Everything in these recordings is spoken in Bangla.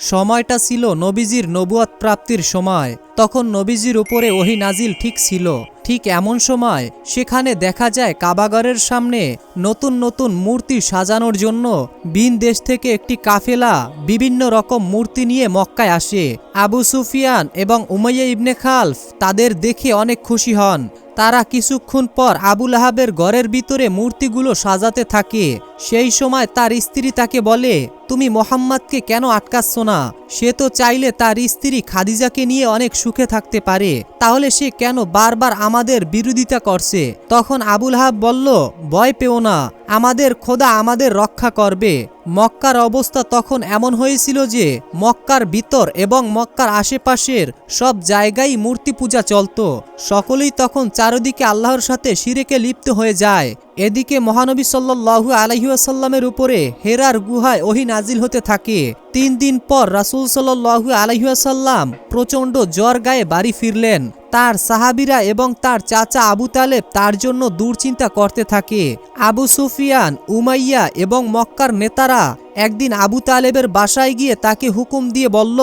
সময়টা ছিল নবীজির নবুয়াত প্রাপ্তির সময়। তখন নবীজির উপরে ওহি নাজিল ঠিক ছিল। ঠিক এমন সময় সেখানে দেখা যায় কাবাগরের সামনে নতুন নতুন মূর্তি সাজানোর জন্য বিন দেশ থেকে একটি কাফেলা বিভিন্ন রকম মূর্তি নিয়ে মক্কায় আসে। আবু সুফিয়ান এবং উমাইয়া ইবনে খালফ তাদের দেখে অনেক খুশি হন। তারা কিছুক্ষণ পর আবুল আহাবের ঘরের ভিতরে মূর্তিগুলো সাজাতে থাকে। সেই সময় তার স্ত্রী তাকে বলে, তুমি মোহাম্মদকে কেন আটকাচ্ছ না? সে তো চাইলে তার স্ত্রী খাদিজাকে নিয়ে অনেক সুখে থাকতে পারে। তাহলে সে কেন বারবার আমাদের বিরোধিতা করছে? তখন আবুল হাব বলল, ভয় পেও না। আমাদের খোদা আমাদের রক্ষা করবে। মক্কার অবস্থা তখন এমন হয়েছিল যে মক্কার ভিতর এবং মক্কার আশেপাশের সব জায়গায় মূর্তি পূজা চলত। সকলেই তখন চারদিকে আল্লাহর সাথে শিরেকে লিপ্ত হয়ে যায়। এদিকে মহানবী সাল্লাহু আলহিউসাল্লামের উপরে হেরার গুহায় ওহি নাজিল হতে থাকে। তিন দিন পর রাসুল সাল্লাহু আলহিউসাল্লাম প্রচণ্ড জ্বর গায়ে বাড়ি ফিরলেন। তার সাহাবিরা এবং তার চাচা আবু তালেব তার জন্য দুশ্চিন্তা করতে থাকে। আবু সুফিয়ান, উমাইয়া এবং মক্কার নেতারা একদিন আবু তালেবের বাসায় গিয়ে তাকে হুকুম দিয়ে বলল,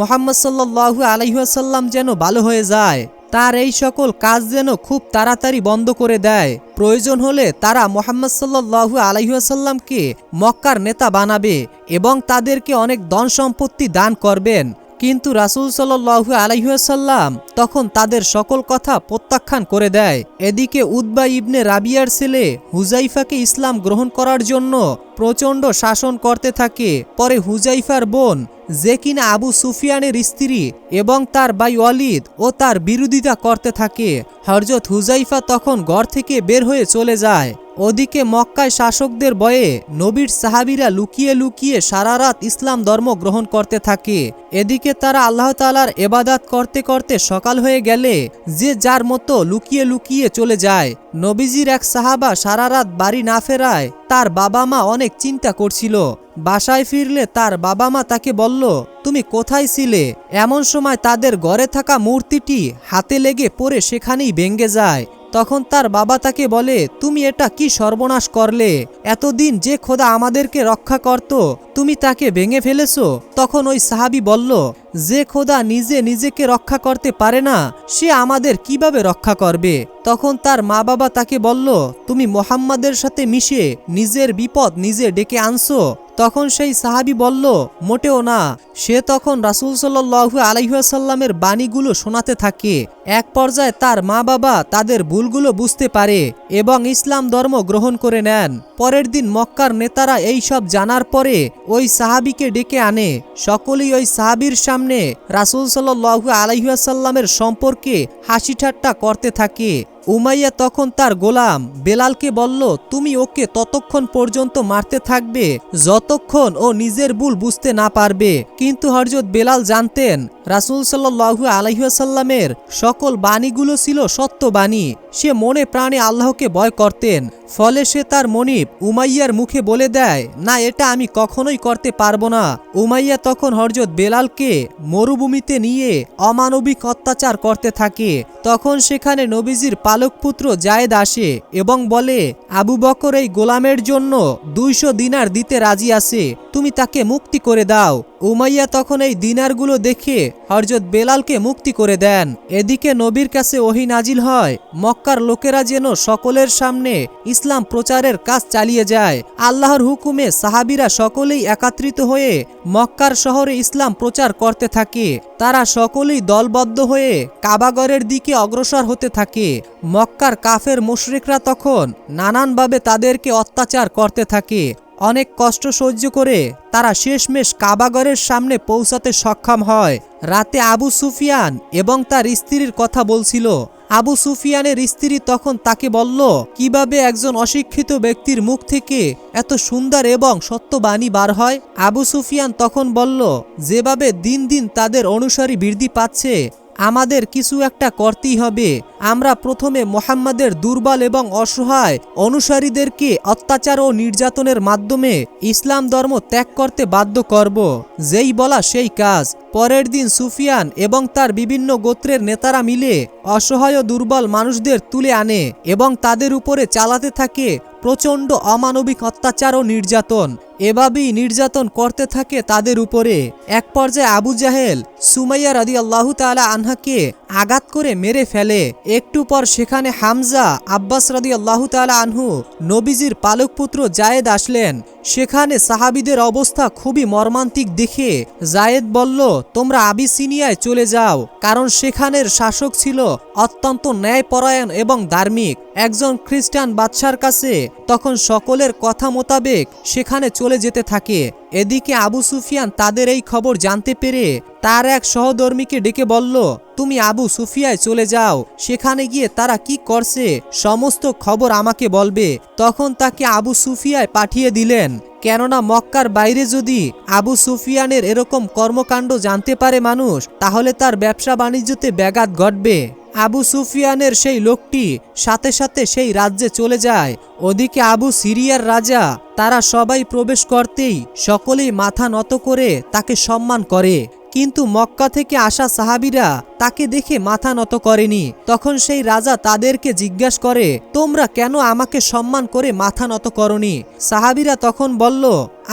মোহাম্মদ সাল্লাহু আলহিহাসাল্লাম যেন ভালো হয়ে যায়। তার এই সকল কাজ যেন খুব তাড়াতাড়ি বন্ধ করে দেয়। প্রয়োজন হলে তারা মোহাম্মদ সাল্লাহু আলহিহাসাল্লামকে মক্কার নেতা বানাবে এবং তাদেরকে অনেক ধন সম্পত্তি দান করবেন। কিন্তু রাসুল সাল্লু আলাইসাল্লাম তখন তাদের সকল কথা প্রত্যাখ্যান করে দেয়। এদিকে উদ্বা ইবনে রাবিয়ার ছেলে হুজাইফাকে ইসলাম গ্রহণ করার জন্য প্রচণ্ড শাসন করতে থাকে। পরে হুজাইফার বোন যে কিনা আবু সুফিয়ানের স্ত্রী এবং তার বাই ওয়ালিদ ও তার বিরোধিতা করতে থাকে। হরজত হুজাইফা তখন ঘর থেকে বের হয়ে চলে যায়। ওদিকে মক্কায় শাসকদের বয়ে নবীর সাহাবিরা লুকিয়ে লুকিয়ে সারা রাত ইসলাম ধর্ম গ্রহণ করতে থাকে। এদিকে তারা আল্লাহ তালার এবাদাত করতে করতে সকাল হয়ে গেলে যে যার মতো লুকিয়ে লুকিয়ে চলে যায়। নবীজির এক সাহাবা সারা রাত বাড়ি না ফেরায় তার বাবা মা অনেক চিন্তা করছিল। বাসায় ফিরলে তার বাবা মা তাকে বলল, তুমি কোথায় ছিলে? এমন সময় তাদের ঘরে থাকা মূর্তিটি হাতে লেগে পড়ে সেখানেই ভেঙ্গে যায়। তখন তার বাবা তাকে বলে, তুমি এটা কি সর্বনাশ করলে? এতদিন যে খোদা আমাদেরকে রক্ষা করত, তুমি তাকে ভেঙে ফেলেছ? তখন ওই সাহাবি বলল, যে খোদা নিজে নিজেকে রক্ষা করতে পারে না, সে আমাদের কীভাবে রক্ষা করবে? তখন তার মা বাবা তাকে বলল, তুমি মোহাম্মদের সাথে মিশে নিজের বিপদ নিজে ডেকে আনছো তখন সেই সাহাবি বলল, মোটেও না। সে তখন রাসুল সাল্লু আলহিহাসাল্লামের বাণীগুলো শোনাতে থাকে। এক পর্যায়ে তার মা বাবা তাদের ভুলগুলো বুঝতে পারে এবং ইসলাম ধর্ম গ্রহণ করে নেন। পরের দিন মক্কার নেতারা এই সব জানার পরে ওই সাহাবিকে ডেকে আনে। সকলেই ওই সাহাবির সামনে রাসুল সাল্লু আলহিহাসাল্লামের সম্পর্কে হাসি ঠাট্টা করতে থাকে। উমাইয়া তখন তার গোলাম বেলালকে বলল, তুমি ওকে ততক্ষণ পর্যন্ত মারতে থাকবে, যতক্ষণ ও নিজের ভুল বুঝতে না পারবে। কিন্তু হরজত বেলাল জানতেন, রাসুল সাল্লু আলহিহাসাল্লামের সকল বাণীগুলো ছিল সত্য বাণী। সে মনে প্রাণে আল্লাহকে ভয় করতেন, ফলে সে তার মনিব উমাইয়ার মুখে বলে দেয়, না, এটা আমি কখনোই করতে পারব না। উমাইয়া তখন হরজত বেলালকে মরুভূমিতে নিয়ে অমানবিক অত্যাচার করতে থাকে। তখন সেখানে নবীজির পালক পুত্র জায়েদ আসে এবং বলে, আবু বকর এই গোলামের জন্য দুইশো দিনার দিতে রাজি আছে, তুমি তাকে মুক্তি করে দাও। উমাইয়া তখন এই দিনারগুলো দেখে হরজত বেলালকে মুক্তি করে দেন। এদিকে নবীর কাছে ওহি নাজিল হয়, মক্কার লোকেরা যেন সকলের সামনে ইসলাম প্রচারের কাজ চালিয়ে যায়। আল্লাহর হুকুমে সাহাবিরা সকলেই একাত্রিত হয়ে মক্কার শহরে ইসলাম প্রচার করতে থাকে। তারা সকলেই দলবদ্ধ হয়ে কাবাগরের দিকে অগ্রসর হতে থাকে। মক্কার কাফের মুশরিকরা তখন নানানভাবে তাদেরকে অত্যাচার করতে থাকে। অনেক কষ্ট সহ্য করে তারা শেষমেশ কাবাগরের সামনে পৌঁছাতে সক্ষম হয়। রাতে আবু সুফিয়ান এবং তার স্ত্রীর কথা বলছিল। আবু সুফিয়ানের স্ত্রী তখন তাকে বলল, কীভাবে একজন অশিক্ষিত ব্যক্তির মুখ থেকে এত সুন্দর এবং সত্যবাণী বার হয়? আবু সুফিয়ান তখন বলল, যেভাবে দিন দিন তাদের অনুসারী বৃদ্ধি পাচ্ছে আমাদের কিছু একটা করতেই হবে। আমরা প্রথমে মোহাম্মদের দুর্বল এবং অসহায় অনুসারীদেরকে অত্যাচার ও নির্যাতনের মাধ্যমে ইসলাম ধর্ম ত্যাগ করতে বাধ্য করব। যেই বলা সেই কাজ। পরের দিন সুফিয়ান এবং তার বিভিন্ন গোত্রের নেতারা মিলে অসহায় দুর্বল মানুষদের তুলে আনে এবং তাদের উপরে চালাতে থাকে প্রচণ্ড অমানবিক অত্যাচার ও নির্যাতন। এভাবেই নির্যাতন করতে থাকে তাদের উপরে। এক পর্যায়ে আবু জাহেল সুমাইয়া রাদি আল্লাহ তালা আনহাকে আঘাত করে মেরে ফেলে। একটু পর সেখানে হামজা আব্বাস রাদি আল্লাহ তালা আনহু নবীজির পালক পুত্র জায়েদ আসলেন। সেখানে সাহাবিদের অবস্থা খুবই মর্মান্তিক দেখে জায়েদ বলল, তোমরা আবিসিনিয়ায় চলে যাও। কারণ সেখানের শাসক ছিল অত্যন্ত ন্যায়পরায়ণ এবং ধার্মিক। একজন খ্রিস্টান বাদশার কাছে তখন সকলের কথা মোতাবেক সেখানে চলে যেতে থাকে। এদিকে আবু সুফিয়ান তাদের এই খবর জানতে পেরে তার এক সহধর্মীকে ডেকে বলল, তুমি আবু সুফিয়ায় চলে যাও। সেখানে গিয়ে তারা কি করছে? সমস্ত খবর আমাকে বলবে। তখন তাকে আবু সুফিয়ায় পাঠিয়ে দিলেন। কেননা মক্কার বাইরে যদি আবু সুফিয়ানের এরকম কর্মকাণ্ড জানতে পারে মানুষ, তাহলে তার ব্যবসা বাণিজ্যতে ব্যাঘাত ঘটবে। আবু সুফিয়ানের সেই লোকটি সাথে সাথে সেই রাজ্যে চলে যায়। ওদিকে আবু সিরিয়ার রাজা, তারা সবাই প্রবেশ করতেই সকলেই মাথা নত করে তাকে সম্মান করে। কিন্তু মক্কা থেকে আসা সাহাবিরা তাকে দেখে মাথা নত করেনি। তখন সেই রাজা তাদেরকে জিজ্ঞাসা করে, তোমরা কেন আমাকে সম্মান করে মাথা নত করনি? সাহাবিরা তখন বলল,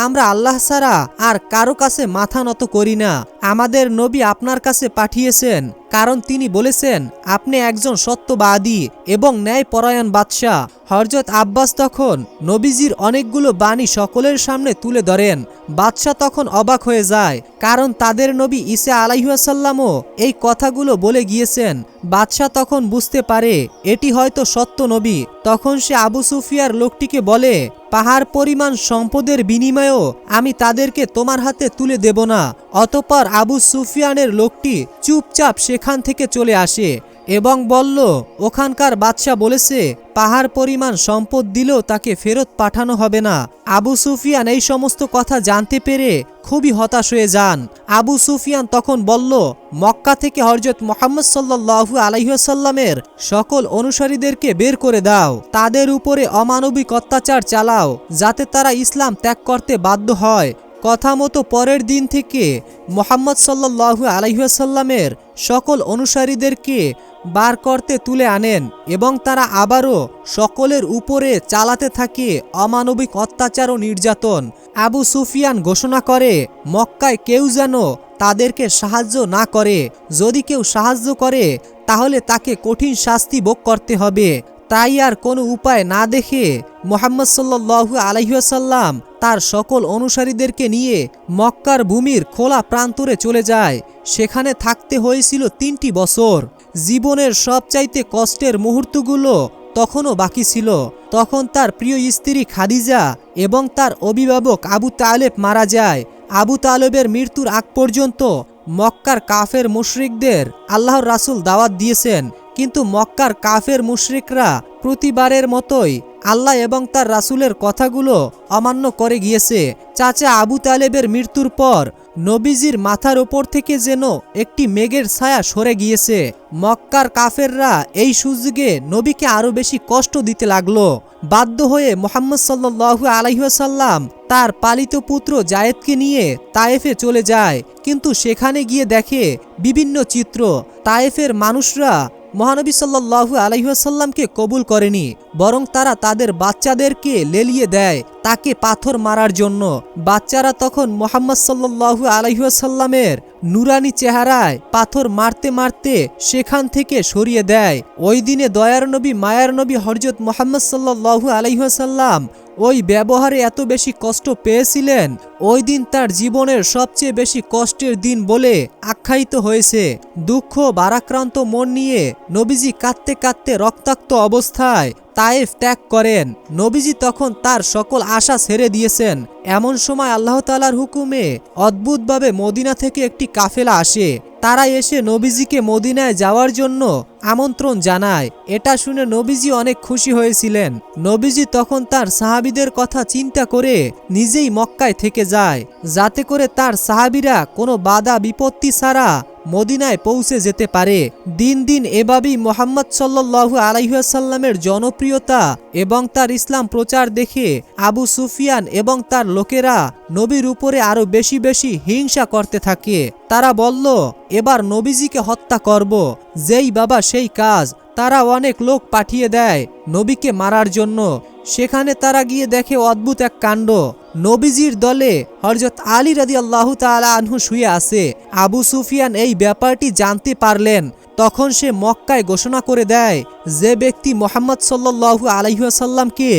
আমরা আল্লাহ ছাড়া আর কারও কাছে মাথা নত করি না। আমাদের নবী আপনার কাছে পাঠিয়েছেন, কারণ তিনি বলেছেন, আপনি একজন সত্যবাদী এবং ন্যায়পরায়ণ বাদশাহ। হরজত আব্বাস তখন নবীজির অনেকগুলো বাণী সকলের সামনে তুলে ধরেন। বাদশাহ তখন অবাক হয়ে যায়, কারণ তাদের নবী ঈসা আলাইহাসাল্লামও এই কথাগুলো বলে গিয়েছেন, বাদশাহ তখন বুঝতে পারে, এটি হয়তো সত্য নবী। তখন সে আবু সুফিয়ার লোকটিকে বলে, পাহাড় পরিমাণ সম্পদের বিনিময়েও আমি তাদেরকে তোমার হাতে তুলে দেব না। অতপর আবু সুফিয়ানের লোকটি চুপচাপ সেখান থেকে চলে আসে। এবং বলল, ওখানকার বাদশাহ বলেছে, পাহাড় পরিমাণ সম্পদ দিলেও তাকে ফেরত পাঠানো হবে না। আবু সুফিয়ান এই সমস্ত কথা জানতে পেরে খুবই হতাশ হয়ে যান। আবু সুফিয়ান তখন বলল, মক্কা থেকে হরজত মোহাম্মদ সাল্লাহু আলাইসাল্লামের সকল অনুসারীদেরকে বের করে দাও। তাদের উপরে অমানবিক অত্যাচার চালাও, যাতে তারা ইসলাম ত্যাগ করতে বাধ্য হয়। কথা মতো পরের দিন থেকে মোহাম্মদ সাল্লাহু আলাইসাল্লামের সকল অনুসারীদেরকে বার করতে তুলে আনেন এবং তারা আবারও সকলের উপরে চালাতে থাকে অমানবিক অত্যাচার ও নির্যাতন। আবু সুফিয়ান ঘোষণা করে, মক্কায় কেউ যেন তাদেরকে সাহায্য না করে। যদি কেউ সাহায্য করে, তাহলে তাকে কঠিন শাস্তি ভোগ করতে হবে। তাই আর কোনো উপায় না দেখে মোহাম্মদ সাল্লু আলহিহাসাল্লাম তার সকল অনুসারীদেরকে নিয়ে মক্কার ভূমির খোলা প্রান্তরে চলে যায়। সেখানে থাকতে হয়েছিল তিনটি বছর। জীবনের সবচাইতে কষ্টের মুহূর্তগুলো তখনও বাকি ছিল। তখন তার প্রিয় স্ত্রী খাদিজা এবং তার অভিভাবক আবু তালেব মারা যায়। আবু তালেবের মৃত্যুর আগ পর্যন্ত মক্কার কাফের মুশরিকদের আল্লাহর রাসুল দাওয়াত দিয়েছেন। কিন্তু মক্কার কাফের মুশরিকরা প্রতিবারের মতোই আল্লাহ এবং তার রাসুলের কথাগুলো অমান্য করে গিয়েছে। চাচা আবু তালেবের মৃত্যুর পর নবীজির মাথার ওপর থেকে যেন একটি মেঘের ছায়া সরে গিয়েছে। মক্কার কাফেররা এই সুযোগে নবীকে আরও বেশি কষ্ট দিতে লাগল। বাধ্য হয়ে মোহাম্মদ সাল্লু আলাইসাল্লাম তার পালিত পুত্র জায়েদকে নিয়ে তায়েফে চলে যায়। কিন্তু সেখানে গিয়ে দেখে বিভিন্ন চিত্র, তায়েফের মানুষরা মহানবী সাল্লাহু আলহিহাসাল্লামকে কবুল করেনি বরং তারা তাদের বাচ্চাদেরকে লেলিয়ে দেয়। তাকে পাথর মারার জন্য। বাচ্চারা তখন মোহাম্মদ সাল্লাহু আলহিহাসাল্লামের নুরানি চেহারায় পাথর মারতে মারতে সেখান থেকে সরিয়ে দেয়। ওই দিনে দয়ার নবী, মায়ার নবী হরজত মোহাম্মদ সাল্লাহু আলহিহাসাল্লাম ওই ব্যবহারে এত বেশি কষ্ট পেয়েছিলেন। ওই দিন তার জীবনের সবচেয়ে বেশি কষ্টের দিন বলে আখ্যায়িত হয়েছে। দুঃখ বারাক্রান্ত মন নিয়ে নবীজি কাঁদতে কাঁদতে রক্তাক্ত অবস্থায় তায়েফ ত্যাগ করেন। নবীজি তখন তার সকল আশা ছেড়ে দিয়েছেন। এমন সময় আল্লাহ তালার হুকুমে অদ্ভুতভাবে মদিনা থেকে একটি কাফেলা আসে। তারা এসে নবীজিকে মদিনায় যাওয়ার জন্য আমন্ত্রণ জানায়। এটা শুনে নবীজি অনেক খুশি হয়েছিলেন। নবীজি তখন তার সাহাবিদের কথা চিন্তা করে নিজেই মক্কায় থেকে যায়। যাতে করে তার সাহাবিরা কোনো বাধা বিপত্তি ছাড়া মদিনায় পৌঁছে যেতে পারে। দিন দিন এভাবেই মোহাম্মদ সাল্লু আলাইসাল্লামের জনপ্রিয়তা এবং তার ইসলাম প্রচার দেখে আবু সুফিয়ান এবং তার লোকেরা নবীর উপরে আরও বেশি বেশি হিংসা করতে থাকে। তারা বলল, এবার নবীজিকে হত্যা করব। যেই বাবা সেই কাজ। তারা অনেক লোক পাঠিয়ে দেয় নবীকে মারার জন্য। সেখানে তারা গিয়ে দেখে অদ্ভুত এক কাণ্ড। নবীজির দলে হরজত আলী রাদি আল্লাহ তালা আনহু শুয়ে আছে। আবু সুফিয়ান এই ব্যাপারটি জানতে পারলেন। তখন সে মক্কায় ঘোষণা করে দেয়, যে ব্যক্তি মোহাম্মদ সাল্লু আলহিহাসাল্লামকে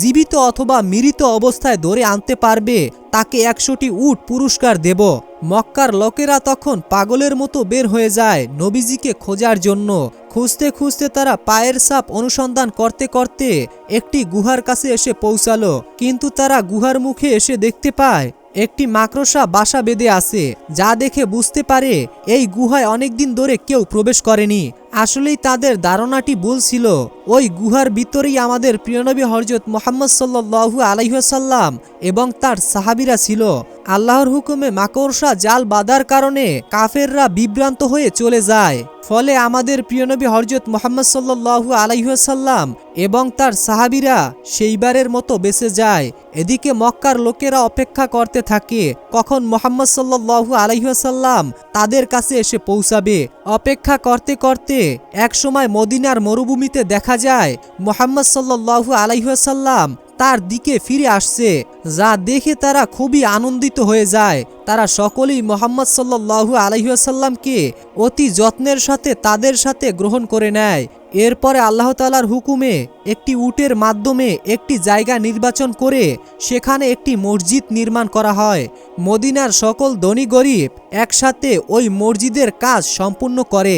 জীবিত অথবা মৃত অবস্থায় ধরে আনতে পারবে, তাকে একশোটি উট পুরস্কার দেব। মক্কার লোকেরা তখন পাগলের মতো বের হয়ে যায় নবীজিকে খোঁজার জন্য। খুঁজতে খুঁজতে তারা পায়ের সাপ অনুসন্ধান করতে করতে একটি গুহার কাছে এসে পৌঁছালো। কিন্তু তারা গুহার মুখে এসে দেখতে পায়, একটি মাকড়সা বাসা বেঁধে আছে, যা দেখে বুঝতে পারে এই গুহায় অনেকদিন ধরে কেউ প্রবেশ করেনি। আসলেই তাদের ধারণাটি ভুল ছিল। ওই গুহার ভিতরেই আমাদের প্রিয়নবী হরজত মোহাম্মদ সাল্লু আলহিহাসাল্লাম এবং তার সাহাবিরা ছিল। আল্লাহর হুকুমে মাকড়সা, জাল বাঁধার কারণে কাফেররা বিভ্রান্ত হয়ে চলে যায়। ফলে আমাদের প্রিয়নবী হরজত মোহাম্মদ সাল্লু আলাইসাল্লাম এবং তার সাহাবিরা সেইবারের মতো বেঁচে যায়। এদিকে মক্কার লোকেরা অপেক্ষা করতে থাকে, কখন মোহাম্মদ সাল্লু আলাইসাল্লাম তাদের কাছে এসে পৌঁছাবে। অপেক্ষা করতে করতে একসময় মদিনার মরুভূমিতে দেখা যায়, মোহাম্মদ সাল্লু আলাইসাল্লাম তার দিকে ফিরে আসছে, যা দেখে তারা খুবই আনন্দিত হয়ে যায়। তারা সকলেই মোহাম্মদ সাল্লু আলহিহাসাল্লামকে অতি যত্নের সাথে তাদের সাথে গ্রহণ করে নেয়। এরপরে আল্লাহ তালার হুকুমে একটি উটের মাধ্যমে একটি জায়গা নির্বাচন করে সেখানে একটি মসজিদ নির্মাণ করা হয়। মদিনার সকল ধনী গরিব একসাথে ওই মসজিদের কাজ সম্পূর্ণ করে।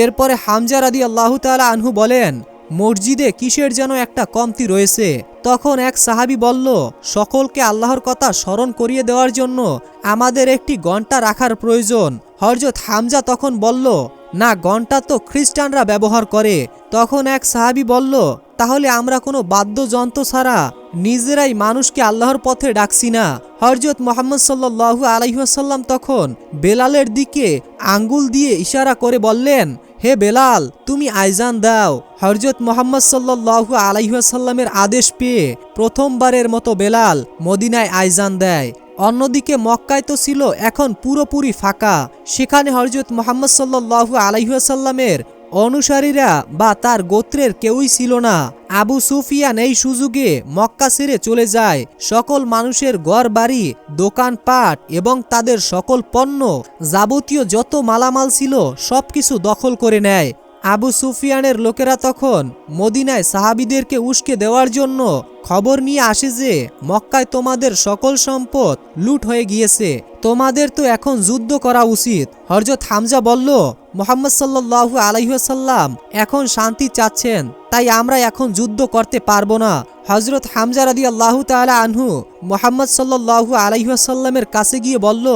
এরপরে হামজা রাদি আল্লাহ তালা আনহু বলেন মসজিদে কিসের যেন একটা কমতি রয়েছে? তখন এক সাহাবি বলল, সকলকে আল্লাহর কথা স্মরণ করিয়ে দেওয়ার জন্য আমাদের একটি ঘণ্টা রাখার প্রয়োজন। হরজত হামজা তখন বলল, না ঘণ্টা তো খ্রিস্টানরা ব্যবহার করে। তখন এক সাহাবি বলল, তাহলে আমরা কোনো বাদ্যযন্ত্র ছাড়া নিজেরাই মানুষকে আল্লাহর পথে ডাকছি না। হরজত মোহাম্মদ সাল্লু আলহিহাসাল্লাম তখন বেলালের দিকে আঙ্গুল দিয়ে ইশারা করে বললেন হে বেলাল, তুমি আইজান দাও। হরজত মোহাম্মদ সাল্লু আলাইসাল্লামের আদেশ পেয়ে প্রথমবারের মতো বেলাল মদিনায় আইজান দেয়। অন্যদিকে মক্কায় তো ছিল এখন পুরোপুরি ফাঁকা। সেখানে হরজত মোহাম্মদ সাল্লু আলাইসাল্লামের অনুসারীরা বা তার গোত্রের কেউই ছিল না। আবু সুফিয়ান এই সুযোগে মক্কা ছেড়ে চলে যায়। সকল মানুষের ঘর বাড়ি দোকানপাট এবং তাদের সকল পণ্য যাবতীয় যত মালামাল ছিল সবকিছু দখল করে নেয়। আবু সুফিয়ানের লোকেরা তখন মদিনায় সাহাবিদেরকে উস্কে দেওয়ার জন্য খবর নিয়ে আসে যে, মক্কায় তোমাদের সকল সম্পদ লুট হয়ে গিয়েছে। তোমাদের তো এখন যুদ্ধ করা উচিত। হরজত হামজা বলল, মোহাম্মদ সাল্লু আলাইসাল্লাম এখন শান্তি চাচ্ছেন, তাই আমরা এখন যুদ্ধ করতে পারব না। হজরত হামজা রাদি আল্লাহ তালা আনহু মোহাম্মদ সাল্লু আলাইসাল্লামের কাছে গিয়ে বলল,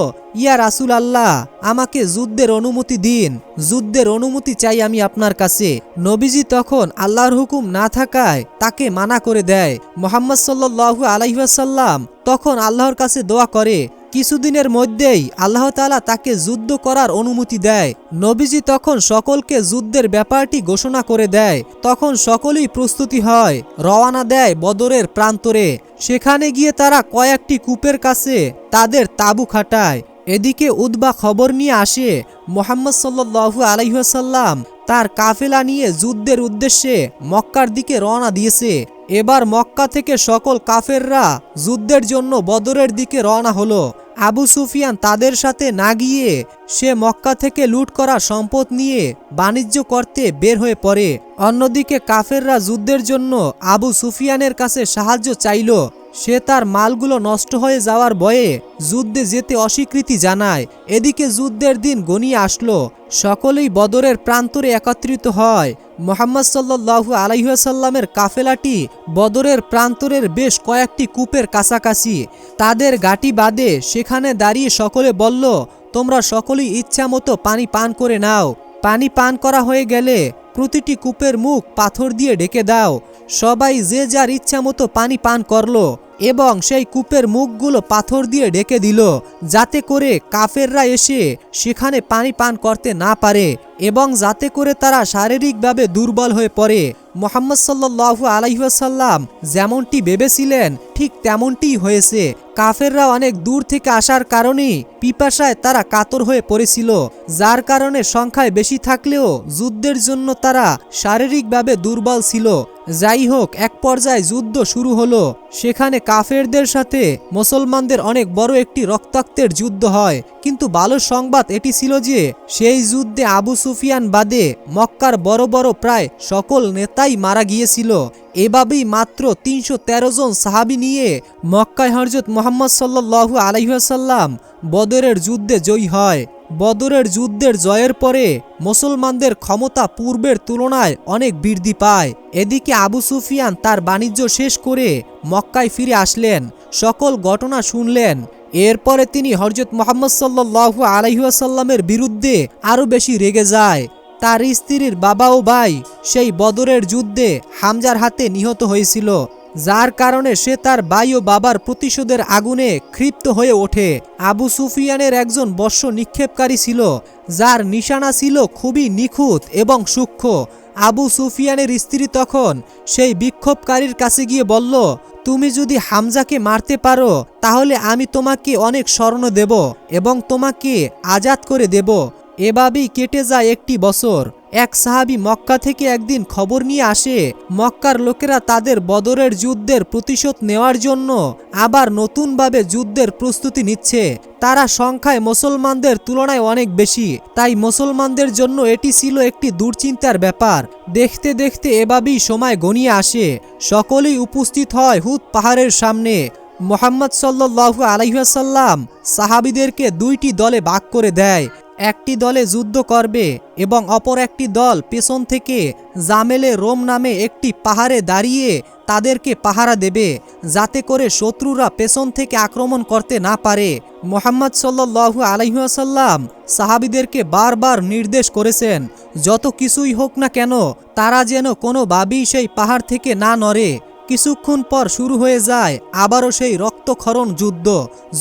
ইয়া রাসুল আল্লাহ আমাকে যুদ্ধের অনুমতি দিন। যুদ্ধের অনুমতি চাই আমি আপনার কাছে। নবীজি তখন আল্লাহর হুকুম না থাকায় তাকে মানা করে দেয়। মোহাম্মদ সাল্লু আলাইসাল্লাম তখন আল্লাহর কাছে দোয়া করে কিছুদিনের মধ্যেই আল্লাহ তালা তাকে যুদ্ধ করার অনুমতি দেয়। নবীজি তখন সকলকে যুদ্ধের ব্যাপারটি ঘোষণা করে দেয়। তখন সকলেই প্রস্তুতি হয় রওয়ানা দেয় বদরের প্রান্তরে। সেখানে গিয়ে তারা কয়েকটি কূপের কাছে তাদের তাবু খাটায়। এদিকে উদ্বা খবর নিয়ে আসে মোহাম্মদ সাল্লু আলাইসাল্লাম তার কাফেলা নিয়ে যুদ্ধের উদ্দেশ্যে মক্কার দিকে রওনা দিয়েছে। এবার মক্কা থেকে সকল কাফেররা যুদ্ধের জন্য বদরের দিকে রওনা হলো। আবু সুফিয়ান তাদের সাথে না গিয়ে সে মক্কা থেকে লুট করা সম্পদ নিয়ে বাণিজ্য করতে বের হয়ে পড়ে। অন্যদিকে কাফেররা যুদ্ধের জন্য আবু সুফিয়ানের কাছে সাহায্য চাইল। সে তার মালগুলো নষ্ট হয়ে যাওয়ার ভয়ে যুদ্ধে যেতে অস্বীকৃতি জানায়। এদিকে যুদ্ধের দিন গনিয়ে আসলো। সকলেই বদরের প্রান্তরে একত্রিত হয়। মোহাম্মদ সাল্লু আলাইসাল্লামের কাফেলাটি বদরের প্রান্তরের বেশ কয়েকটি কূপের কাছাকাছি। তাদের গাটি বাদে সেখানে দাঁড়িয়ে সকলে বলল, তোমরা সকলেই ইচ্ছা মতো পানি পান করে নাও। পানি পান করা হয়ে গেলে প্রতিটি কূপের মুখ পাথর দিয়ে ঢেকে দাও। সবাই যে যার ইচ্ছা মতো পানি পান করল এবং সেই কূপের মুখগুলো পাথর দিয়ে ঢেকে দিল, যাতে করে কাফেররা এসে সেখানে পানি পান করতে না পারে এবং যাতে করে তারা শারীরিকভাবে দুর্বল হয়ে পড়ে। মোহাম্মদ সাল্লু আলাইসাল্লাম যেমনটি ভেবেছিলেন, ঠিক তেমনটিই হয়েছে। কাফেররা অনেক দূর থেকে আসার কারণেই পিপাসায় তারা কাতর হয়ে পড়েছিল, যার কারণে সংখ্যায় বেশি থাকলেও যুদ্ধের জন্য তারা শারীরিকভাবে দুর্বল ছিল। যাই হোক এক পর্যায়ে যুদ্ধ শুরু হলো। সেখানে কাফেরদের সাথে মুসলমানদের অনেক বড় একটি রক্তাক্তের যুদ্ধ হয়। কিন্তু ভালো সংবাদ এটি ছিল যে, সেই যুদ্ধে আবু সুফিয়ান বাদে মক্কার বড় বড় প্রায় সকল নেতাই মারা গিয়েছিল। এভাবেই মাত্র তিনশো তেরো জন সাহাবি নিয়ে মক্কায় হরজত মোহাম্মদ সাল্লাহু আলহিহাসাল্লাম বদরের যুদ্ধে জয়ী হয়। বদরের যুদ্ধের জয়ের পরে মুসলমানদের ক্ষমতা পূর্বের তুলনায় অনেক বৃদ্ধি পায়। এদিকে আবু সুফিয়ান তার বাণিজ্য শেষ করে মক্কায় ফিরে আসলেন। সকল ঘটনা শুনলেন। এরপরে তিনি হরজত মোহাম্মদ সাল্লাহু আলহিহাসাল্লামের বিরুদ্ধে আরও বেশি রেগে যায়। তার স্ত্রীর বাবা ও ভাই সেই বদরের যুদ্ধে হামজার হাতে নিহত হয়েছিল। যার কারণে সে তার ভাই ও বাবার প্রতিশোধের আগুনে ক্ষিপ্ত হয়ে ওঠে। আবু সুফিয়ানের একজন বর্ষ নিক্ষেপকারী ছিল, যার নিশানা ছিল খুবই নিখুঁত এবং সূক্ষ্ম। আবু সুফিয়ানের স্ত্রী তখন সেই বিক্ষোভকারীর কাছে গিয়ে বলল, তুমি যদি হামজাকে মারতে পারো, তাহলে আমি তোমাকে অনেক স্বর্ণ দেব এবং তোমাকে আজাদ করে দেব। এভাবেই কেটে যায় একটি বছর। এক সাহাবি মক্কা থেকে একদিন খবর নিয়ে আসে, মক্কার লোকেরা তাদের বদরের যুদ্ধের প্রতিশোধ নেওয়ার জন্য আবার নতুনভাবে যুদ্ধের প্রস্তুতি নিচ্ছে। তারা সংখ্যায় মুসলমানদের তুলনায় অনেক বেশি, তাই মুসলমানদের জন্য এটি ছিল একটি দুশ্চিন্তার ব্যাপার। দেখতে দেখতে এভাবেই সময় গনিয়ে আসে। সকলেই উপস্থিত হয় হুদ পাহাড়ের সামনে। মোহাম্মদ সাল্লু আলাইসাল্লাম সাহাবিদেরকে দুইটি দলে ভাগ করে দেয়। একটি দলে যুদ্ধ করবে এবং অপর একটি দল পেছন থেকে জামেলে রোম নামে একটি পাহাড়ে দাঁড়িয়ে তাদেরকে পাহারা দেবে, যাতে করে শত্রুরা পেছন থেকে আক্রমণ করতে না পারে। মোহাম্মদ সাল্লু আলহিহাসাল্লাম সাহাবিদেরকে বারবার নির্দেশ করেছেন, যত কিছুই হোক না কেন, তারা যেন কোনোভাবেই সেই পাহাড় থেকে না নড়ে। কিছুক্ষণ পর শুরু হয়ে যায় আবারও সেই রক্তক্ষরণ যুদ্ধ।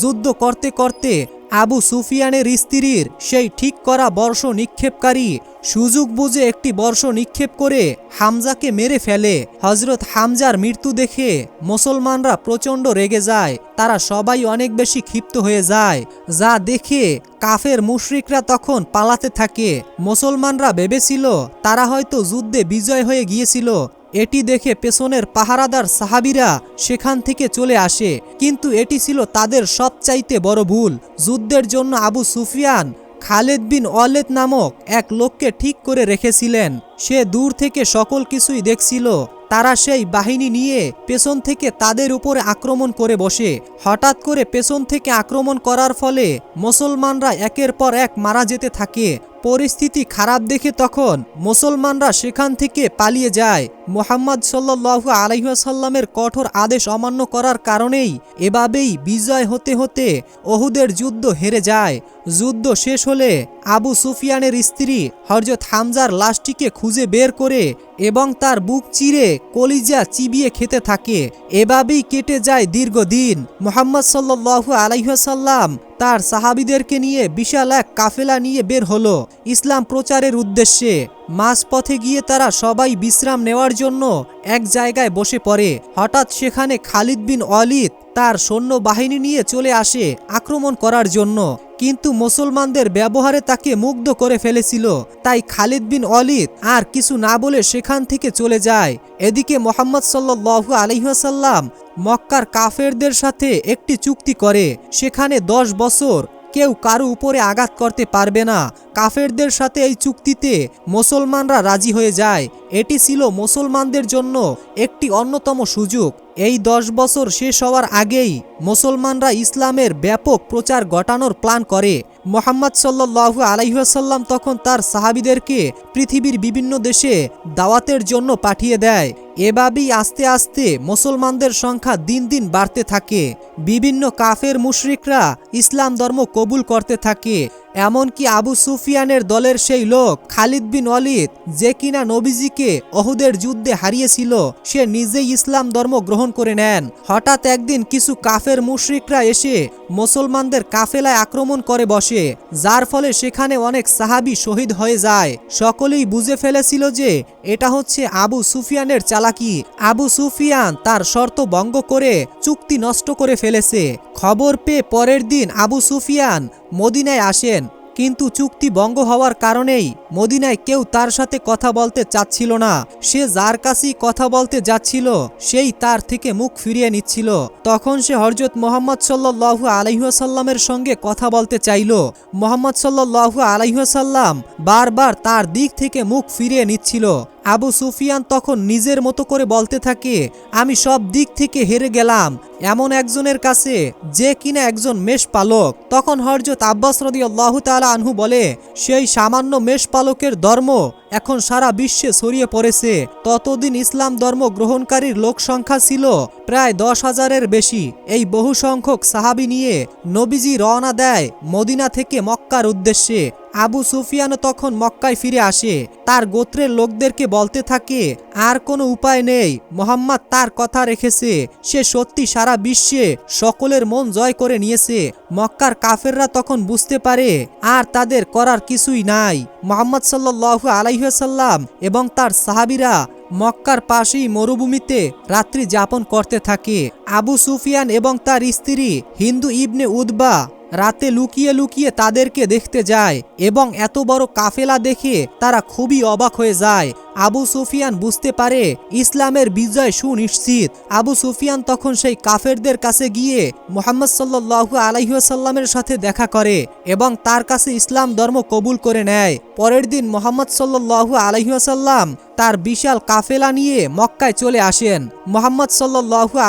যুদ্ধ করতে করতে আবু সুফিয়ানের স্ত্রীর সেই ঠিক করা বর্ষ নিক্ষেপকারী সুযোগ বুঝে একটি বর্ষ নিক্ষেপ করে হামজাকে মেরে ফেলে। হজরত হামজার মৃত্যু দেখে মুসলমানরা প্রচণ্ড রেগে যায়। তারা সবাই অনেক বেশি ক্ষিপ্ত হয়ে যায়। যা দেখে কাফের মুশরিকরা তখন পালাতে থাকে। মুসলমানরা ভেবেছিল, তারা হয়তো যুদ্ধে বিজয় হয়ে গিয়েছিল। এটি দেখে পেছনের পাহারাদার সাহাবিরা সেখান থেকে চলে আসে। কিন্তু এটি ছিল তাদের সবচাইতে বড় ভুল। যুদ্ধের জন্য আবু সুফিয়ান খালেদ বিন ওয়ালেদ নামক এক লোককে ঠিক করে রেখেছিলেন। সে দূর থেকে সকল কিছুই দেখছিল। তারা সেই বাহিনী নিয়ে পেছন থেকে তাদের উপরে আক্রমণ করে বসে। হঠাৎ করে পেছন থেকে আক্রমণ করার ফলে মুসলমানরা একের পর এক মারা যেতে থাকে। পরিস্থিতি খারাপ দেখে তখন মুসলমানরা সেখান থেকে পালিয়ে যায়। মোহাম্মদ সাল্লু আলহিহাসাল্লামের কঠোর আদেশ অমান্য করার কারণেই এভাবেই বিজয় হতে হতে অহুদের যুদ্ধ হেরে যায়। যুদ্ধ শেষ হলে আবু সুফিয়ানের স্ত্রী হরজত হামজার লাশটিকে খুঁজে বের করে এবং তার বুক চিরে কলিজা চিবিয়ে খেতে থাকে। এভাবেই কেটে যায় দীর্ঘদিন। মোহাম্মদ সাল্লু আলাইসাল্লাম তার সাহাবিদেরকে নিয়ে বিশাল এক কাফেলা নিয়ে বের হলো। ইসলাম প্রচারের উদ্দেশ্যে মাঝপথে গিয়ে তারা সবাই বিশ্রাম নেওয়ার জন্য এক জায়গায় বসে পড়ে। হঠাৎ সেখানে খালিদ বিন অলিদ তার সৈন্য বাহিনী নিয়ে চলে আসে আক্রমণ করার জন্য। কিন্তু মুসলমানদের ব্যবহারে তাকে মুগ্ধ করে ফেলেছিল। তাই খালিদ বিন অলিদ আর কিছু না বলে সেখান থেকে চলে যায়। এদিকে মোহাম্মদ সাল্লু আলহিহাসাল্লাম মক্কার কাফেরদের সাথে একটি চুক্তি করে। সেখানে দশ বছর কেউ কারও উপরে আঘাত করতে পারবে না। কাফেরদের সাথে এই চুক্তিতে মুসলমানরা রাজি হয়ে যায়। এটি ছিল মুসলমানদের জন্য একটি অন্যতম সুযোগ। এই দশ বছর শেষ হওয়ার আগেই মুসলমানরা ইসলামের ব্যাপক প্রচার ঘটানোর প্ল্যান করে। মোহাম্মদ সাল্লু আলাইসাল্লাম তখন তার সাহাবিদেরকে পৃথিবীর বিভিন্ন দেশে দাওয়াতের জন্য পাঠিয়ে দেয়। এভাবেই আস্তে আস্তে মুসলমানদের সংখ্যা দিন দিন বাড়তে থাকে। বিভিন্ন কাফের মুশরিকরা ইসলাম ধর্ম কবুল করতে থাকে। এমনকি আবু সুফিয়ানের দলের সেই লোক, খালিদ বিন অলিদ যে কিনা নবীজিকে অহুদের যুদ্ধে হারিয়েছিল, সে নিজেই ইসলাম ধর্ম গ্রহণ করে নেন। হঠাৎ একদিন কিছু কাফের মুশরিকরা এসে মুসলমানদের কাফেলায় আক্রমণ করে বসে, যার ফলে সেখানে অনেক সাহাবি শহীদ হয়ে যায়। সকলেই বুঝে ফেলেছিল যে এটা হচ্ছে আবু সুফিয়ানের চালাকি। আবু সুফিয়ান তার শর্ত ভঙ্গ করে চুক্তি নষ্ট করে ফেলেছে। খবর পেয়ে পরের দিন আবু সুফিয়ান মদিনায় আসেন। কিন্তু চুক্তি ভঙ্গ হওয়ার কারণেই মদিনায় কেউ তার সাথে কথা বলতে চাচ্ছিল না। সে যার কাছেই কথা বলতে যাচ্ছিল, সেই তার থেকে মুখ ফিরিয়ে নিচ্ছিল। তখন সে হরজত মোহাম্মদ সাল্লাহু আলহিহাসাল্লামের সঙ্গে কথা বলতে চাইল। মোহাম্মদ সাল্লাহু আলহিহাসাল্লাম বারবার তার দিক থেকে মুখ ফিরিয়ে নিচ্ছিল। আবু সুফিয়ান তখন নিজের মতো করে বলতে থাকে, আমি সব দিক থেকে হেরে গেলাম। এমন একজনের কাছে যে কিনা একজন মেষ পালক। তখন হরজত আব্বাস রদি আল্লাহ আনহু বলে, সেই সামান্য মেষপালকের ধর্ম এখন সারা বিশ্বে ছড়িয়ে পড়েছে। ততদিন ইসলাম ধর্ম গ্রহণকারীর লোক সংখ্যা ছিল প্রায় দশ হাজারের বেশি। এই বহু সংখ্যক সাহাবি নিয়ে নবীজি রওনা দেয় মদিনা থেকে মক্কার উদ্দেশ্যে। আবু সুফিয়ানও তখন মক্কায় ফিরে আসে। তার গোত্রের লোকদেরকে বলতে থাকে, আর কোনো উপায় নেই। মোহাম্মদ তার কথা রেখেছে। সে সত্যি সারা বিশ্বে সকলের মন জয় করে নিয়েছে। মক্কার কাফেররা তখন বুঝতে পারে, আর তাদের করার কিছুই নাই। মোহাম্মদ সাল্লু আলাইসাল্লাম এবং তার সাহাবিরা মক্কার পাশেই মরুভূমিতে রাত্রি যাপন করতে থাকে। আবু সুফিয়ান এবং তার স্ত্রী হিন্দু ইবনে উদ্বা রাতে লুকিয়ে লুকিয়ে তাদেরকে দেখতে যায় এবং এত বড় কাফেলা দেখে তারা খুবই অবাক হয়ে যায়। আবু সুফিয়ান বুঝতে পারে ইসলামের বিজয় সুনিশ্চিত। আবু সুফিয়ান তখন সেই কাফেরদের কাছে গিয়ে মোহাম্মদ সাল্লু আলাইসাল্লামের সাথে দেখা করে এবং তার কাছে ইসলাম ধর্ম কবুল করে নেয়। পরের দিন মোহাম্মদ সাল্লু আলাইসাল্লাম তার বিশাল কাফেলা নিয়ে মক্কায় চলে আসেন। মোহাম্মদ সাল্লু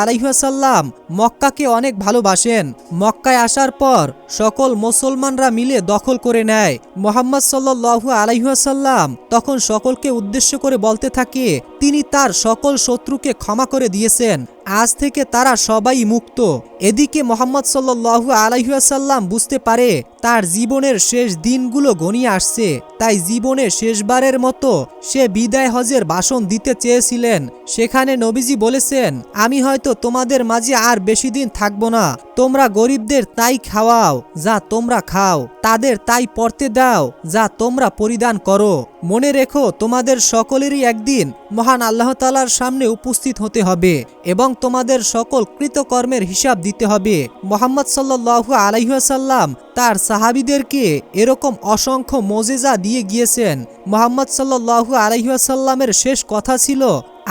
আলাইসাল্লাম মক্কাকে অনেক ভালোবাসেন। মক্কায় আসার পর সকল মুসলমানরা মিলে দখল করে নেয়। মোহাম্মদ সাল্লু আলাইসাল্লাম তখন সকলকে উদ্দেশ্য করে বলতে থাকে, তিনি তার সকল শত্রুকে ক্ষমা করে দিয়েছেন। আজ থেকে তারা সবাই মুক্ত। এদিকে মোহাম্মদ সাল্লু আলাইসাল্লাম বুঝতে পারে, তার জীবনের শেষ দিনগুলো গনিয়ে আসছে। তাই জীবনে শেষবারের মতো সে বিদায় হজের ভাষণ দিতে চেয়েছিলেন। সেখানে নবীজি বলেছেন, আমি হয়তো তোমাদের মাঝে আর বেশি দিন থাকব না। তোমরা গরিবদের তাই খাওয়াও, যা তোমরা খাও। তাদের তাই পড়তে দাও, যা তোমরা পরিধান করো। মনে রেখো, তোমাদের সকলেরই একদিন মহান আল্লাহ তালার সামনে উপস্থিত হতে হবে এবং তোমাদের সকল কৃতকর্মের হিসাব দিতে হবে। মোহাম্মদ সাল্লু আলাইসাল্লাম তার সাহাবিদেরকে এরকম অসংখ্য মোজেজা দিয়ে গিয়েছেন। মোহাম্মদ সাল্লু আলাইসাল্লামের শেষ কথা ছিল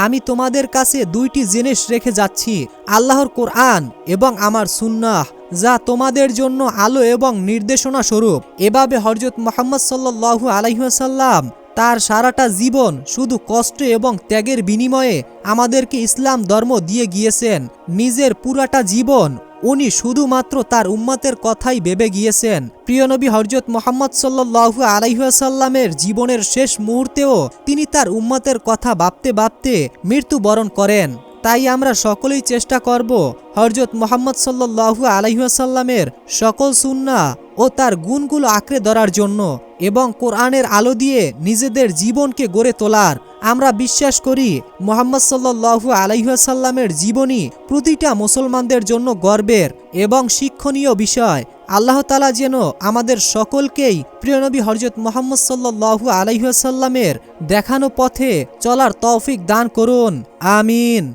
আমি তোমাদের কাছে দুইটি জিনিস রেখে যাচ্ছি, আল্লাহর কোরআন এবং আমার সুন্নাহ, যা তোমাদের জন্য আলো এবং নির্দেশনা স্বরূপ। এভাবে হরজত মোহাম্মদ সাল্লু আলাইসাল্লাম তার সারাটা জীবন শুধু কষ্ট এবং ত্যাগের বিনিময়ে আমাদেরকে ইসলাম ধর্ম দিয়ে গিয়েছেন। নিজের পুরাটা জীবন উনি শুধুমাত্র তার উম্মতের কথাই ভেবে গিয়েছেন। প্রিয়নবী হরজত মোহাম্মদ সাল্লু আলাইসাল্লামের জীবনের শেষ মুহূর্তেও তিনি তার উম্মাতের কথা ভাবতে ভাবতে মৃত্যুবরণ করেন। তাই আমরা সকলেই চেষ্টা করব হরজত মোহাম্মদ সাল্লু আলাইসাল্লামের সকল সুন্না ও তার গুণগুলো আঁকড়ে ধরার জন্য। এবং কোরআনের আলো দিয়ে নিজেদের জীবনকে গড়ে তোলার। আমরা বিশ্বাস করি, মোহাম্মদ সাল্লু আলাইসাল্লামের জীবনী প্রতিটা মুসলমানদের জন্য গর্বের এবং শিক্ষণীয় বিষয়। আল্লাহ তালা যেন আমাদের সকলকেই প্রিয়নবী হরজত মোহাম্মদ সাল্লু আলাইসাল্লামের দেখানো পথে চলার তৌফিক দান করুন। আমিন।